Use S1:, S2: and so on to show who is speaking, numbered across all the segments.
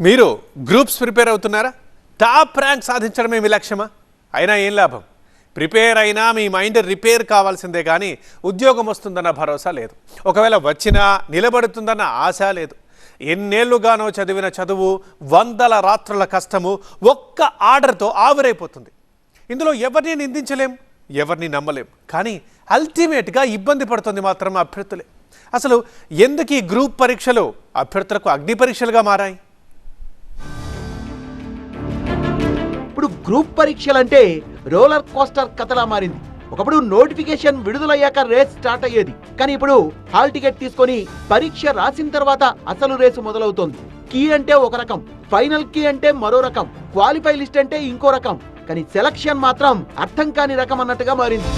S1: మీరు groups prepare అవుతున్నారా? Top rank సాధించడమే మీ లక్ష్యమా? అయినా ఏం లాభం? ప్రిపేర్ అయినా మీ మైండ్ రిపేర్ కావాల్సిందే కానీ ఉద్యోగం వస్తుందన్న భరోసా లేదు. ఒకవేళ వచ్చినా నిలబడుతుందన్న ఆశ లేదు. ఎన్నేళ్ళుగానో చదివిన చదువు వందల రాత్రుల కష్టము ఒక్క ఆర్డర్తో ఆవిరైపోతుంది. ఇందులో ఎవరిని నిందించలేం? ఎవరిని నమ్మలేం? కానీ అల్టిమేట్గా ఇబ్బంది పడుతుంది మాత్రం అభ్యర్థులే. అసలు ఎందుకు ఈ గ్రూప్ పరీక్షలు అభ్యర్థులకు అగ్ని పరీక్షలుగా మారాయి?
S2: గ్రూప్ పరీక్షలంటే రోలర్ కోస్టర్ కథలా మారింది. ఒకప్పుడు నోటిఫికేషన్ విడుదలయ్యాక రేస్ స్టార్ట్ అయ్యేది. కానీ ఇప్పుడు హాల్ టికెట్ తీసుకొని పరీక్ష రాసిన తర్వాత అసలు రేసు మొదలవుతోంది. కీ అంటే ఒక రకం ఫైనల్ కీ అంటే మరో రకం క్వాలిఫై లిస్ట్ అంటే ఇంకో రకం. కానీ సెలక్షన్ మాత్రం అర్థం కాని రకం అన్నట్టుగా మారింది.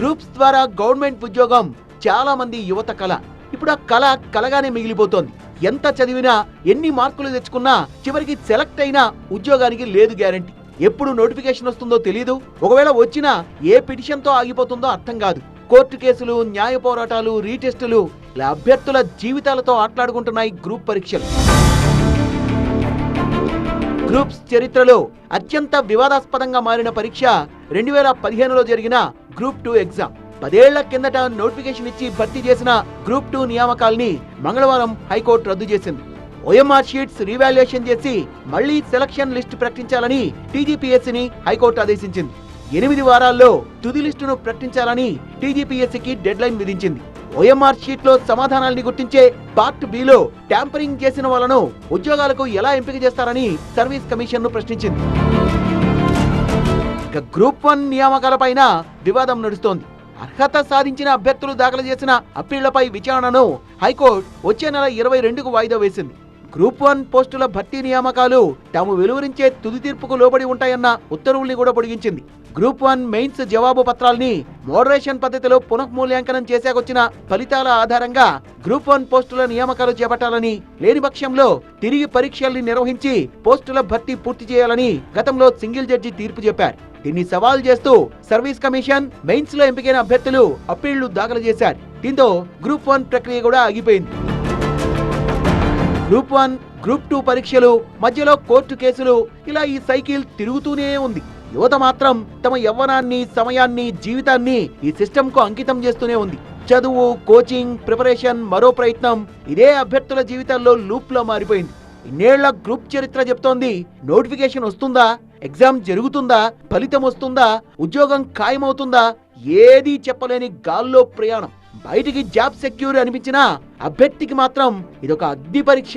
S2: గ్రూప్స్ ద్వారా గవర్నమెంట్ ఉద్యోగం చాలా మంది యువత కళ. ఇప్పుడు ఆ కళ కలగానే మిగిలిపోతోంది. ఎంత చదివినా ఎన్ని మార్కులు తెచ్చుకున్నా చివరికి సెలెక్ట్ అయినా ఉద్యోగానికి లేదు గ్యారంటీ. ఎప్పుడు నోటిఫికేషన్ వస్తుందో తెలియదు ఒకవేళ వచ్చినా ఏ పిటిషన్తో ఆగిపోతుందో అర్థం కాదు. కోర్టు కేసులు న్యాయ పోరాటాలు రీటెస్టులు ఇలా అభ్యర్థుల జీవితాలతో ఆటలాడుకుంటున్నాయి గ్రూప్ పరీక్షలు. గ్రూప్స్ చరిత్రలో అత్యంత వివాదాస్పదంగా మారిన పరీక్ష రెండు వేల పదిహేనులో జరిగిన గ్రూప్ టూ ఎగ్జామ్. పదేళ్ళ కిందట నోటిఫికేషన్ ఇచ్చి భర్తీ చేసిన గ్రూప్ టూ నియామకాల్ని మంగళవారం హైకోర్టు రద్దు చేసింది. ఓఎంఆర్ షీట్స్ రీవాల్యుయేషన్ చేసి మళ్ళీ సెలక్షన్ లిస్ట్ ప్రకటించాలని టీజీపీఎస్సీని హైకోర్టు ఆదేశించింది. ఎనిమిది వారాల్లో తుది లిస్టును ప్రకటించాలని టీజీపీఎస్సీకి డెడ్ లైన్ విధించింది. ఓఎంఆర్ షీట్లో సమాధానాల్ని గుర్తించే పార్ట్ బిలో ట్యాంపరింగ్ చేసిన వాళ్ళను ఉద్యోగాలకు ఎలా ఎంపిక చేస్తారని సర్వీస్ కమిషన్ను ప్రశ్నించింది గ్రూప్ వన్ నియామకాలపైన వివాదం నడుస్తోంది. అర్హత సాధించిన అభ్యర్థులు దాఖలు చేసిన అప్పీళ్ళపై విచారణను హైకోర్టు వచ్చే నెల ఇరవై రెండుకు వాయిదా వేసింది. గ్రూప్ వన్ పోస్టుల భర్తీ నియామకాలు తాము వెలువరించే తుది తీర్పుకు లోబడి ఉంటాయన్న ఉత్తర్వుల్ని కూడా పొడిగించింది. గ్రూప్ వన్ మెయిన్స్ జవాబు పత్రాల్ని మోడరేషన్ పద్ధతిలో పునఃమూల్యాంకనం చేశాకొచ్చిన ఫలితాల ఆధారంగా గ్రూప్ వన్ పోస్టుల నియామకాలు చేపట్టాలని లేని పక్షంలో తిరిగి పరీక్షల్ని నిర్వహించి పోస్టుల భర్తీ పూర్తి చేయాలని గతంలో సింగిల్ జడ్జి తీర్పు చెప్పారు. దీన్ని సవాల్ చేస్తూ సర్వీస్ కమిషన్ మెయిన్స్లో ఎంపికైన అభ్యర్థులు అప్పీళ్ళు దాఖలు చేశారు. దీంతో గ్రూప్ వన్ ప్రక్రియ కూడా ఆగిపోయింది. గ్రూప్ వన్ గ్రూప్ టూ పరీక్షలు మధ్యలో కోర్టు కేసులు ఇలా ఈ సైకిల్ తిరుగుతూనే ఉంది. యువత మాత్రం తమ యవ్వనాన్ని సమయాన్ని జీవితాన్ని ఈ సిస్టమ్కు అంకితం చేస్తూనే ఉంది. చదువు కోచింగ్ ప్రిపరేషన్ మరో ప్రయత్నం ఇదే అభ్యర్థుల జీవితాల్లో లూప్లో మారిపోయింది. ఇన్నేళ్ళ గ్రూప్ చరిత్ర చెప్తోంది నోటిఫికేషన్ వస్తుందా ఎగ్జామ్ జరుగుతుందా ఫలితం వస్తుందా ఉద్యోగం ఖాయమవుతుందా ఏదీ చెప్పలేని గాల్లో ప్రయాణం. బయటికి జాబ్ సెక్యూర్ అనిపించినా అభ్యర్థికి మాత్రం ఇదొక అగ్ని పరీక్ష.